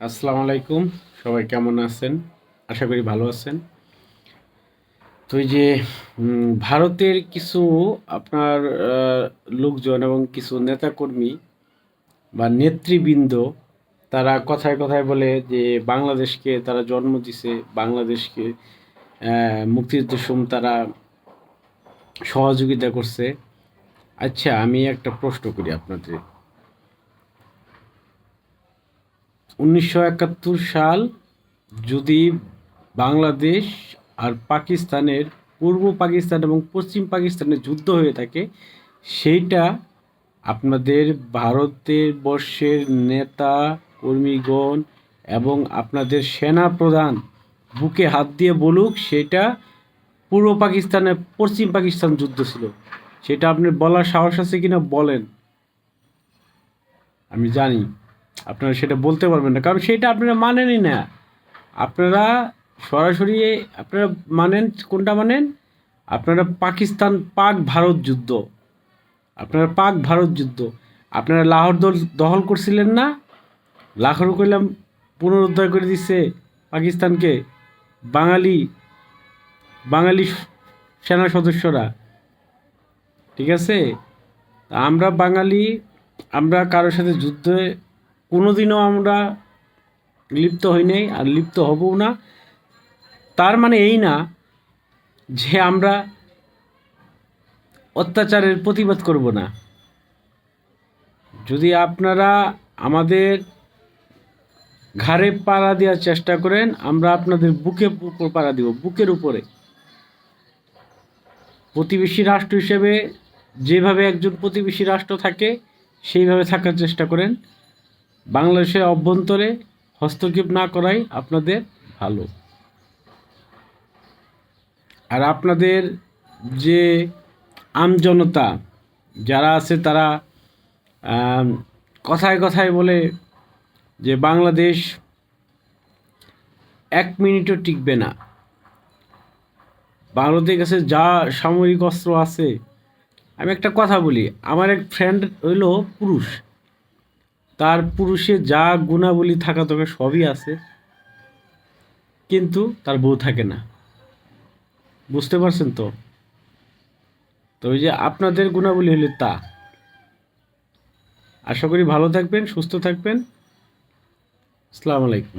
আসসালামু আলাইকুম। সবাই কেমন আছেন? আশা করি ভালো আছেন। তো যে ভারতের কিছু আপনার লোকজন এবং কিছু নেতাকর্মী বা নেতৃবৃন্দ, তারা কথায় কথায় বলে যে বাংলাদেশকে তারা জন্ম দিছে, বাংলাদেশকে মুক্তিযুদ্ধের সময় তারা সহযোগিতা করছে। আচ্ছা আমি একটা প্রশ্ন করি আপনাদের। উনিশশো একাত্তর সাল যদি বাংলাদেশ আর পাকিস্তানের পূর্ব পাকিস্তান এবং পশ্চিম পাকিস্তানের যুদ্ধ হয়ে থাকে, সেইটা আপনাদের ভারতের বর্ষের নেতা, কর্মীগণ এবং আপনাদের সেনা প্রধান বুকে হাত দিয়ে বলুক, সেটা পূর্ব পাকিস্তানে পশ্চিম পাকিস্তান যুদ্ধ ছিল। সেটা আপনি বলার সাহস আছে কিনা বলেন। আমি জানি। আপনারা সেটা বলতে পারবেন না। কারণ সেটা আপনারা মানেনই না। আপনারা সরাসরি আপনারা মানেন, কোনটা মানেন? আপনারা পাকিস্তান পাক ভারত যুদ্ধ। আপনারা পাক ভারত যুদ্ধ। আপনারা লাহোর দল দখল করছিলেন না? লাহোর করলাম পুনরুদ্ধার করে দিচ্ছে পাকিস্তানকে। বাঙালি বাঙালি সেনা সদস্যরা। ঠিক আছে? আমরা বাঙালি, আমরা কারোর সাথে যুদ্ধে কোনোদিনও আমরা লিপ্ত হই নাই আর লিপ্ত হবও না। তার মানে এই না যে আমরা অত্যাচারের প্রতিবাদ করব না। যদি আপনারা আমাদের ঘাড়ে পাড়া দেওয়ার চেষ্টা করেন, আমরা আপনাদের বুকে উপর পাড়া দিব, বুকের উপরে। প্রতিবেশী রাষ্ট্র হিসেবে যেভাবে একজন প্রতিবেশী রাষ্ট্র থাকে, সেইভাবে থাকার চেষ্টা করেন। বাংলাদেশের অভ্যন্তরে হস্তক্ষেপ না করাই আপনাদের ভালো। আর আপনাদের যে আমজনতা যারা আছে তারা কথায় কথায় বলে যে বাংলাদেশ এক মিনিটও টিকবে না। ভারতের কাছে যা সামরিক অস্ত্র আছে, আমি একটা কথা বলি, আমার এক ফ্রেন্ড হইল পুরুষ। তার পুরুষে যা গুণাবলী থাকা দরকার সবই আছে, কিন্তু তার বউ থাকে না। বুঝতে পারছেন তো? তো ওই যে আপনাদের গুণাবলী হলে তা। আশা করি ভালো থাকবেন, সুস্থ থাকবেন। আসসালামু আলাইকুম।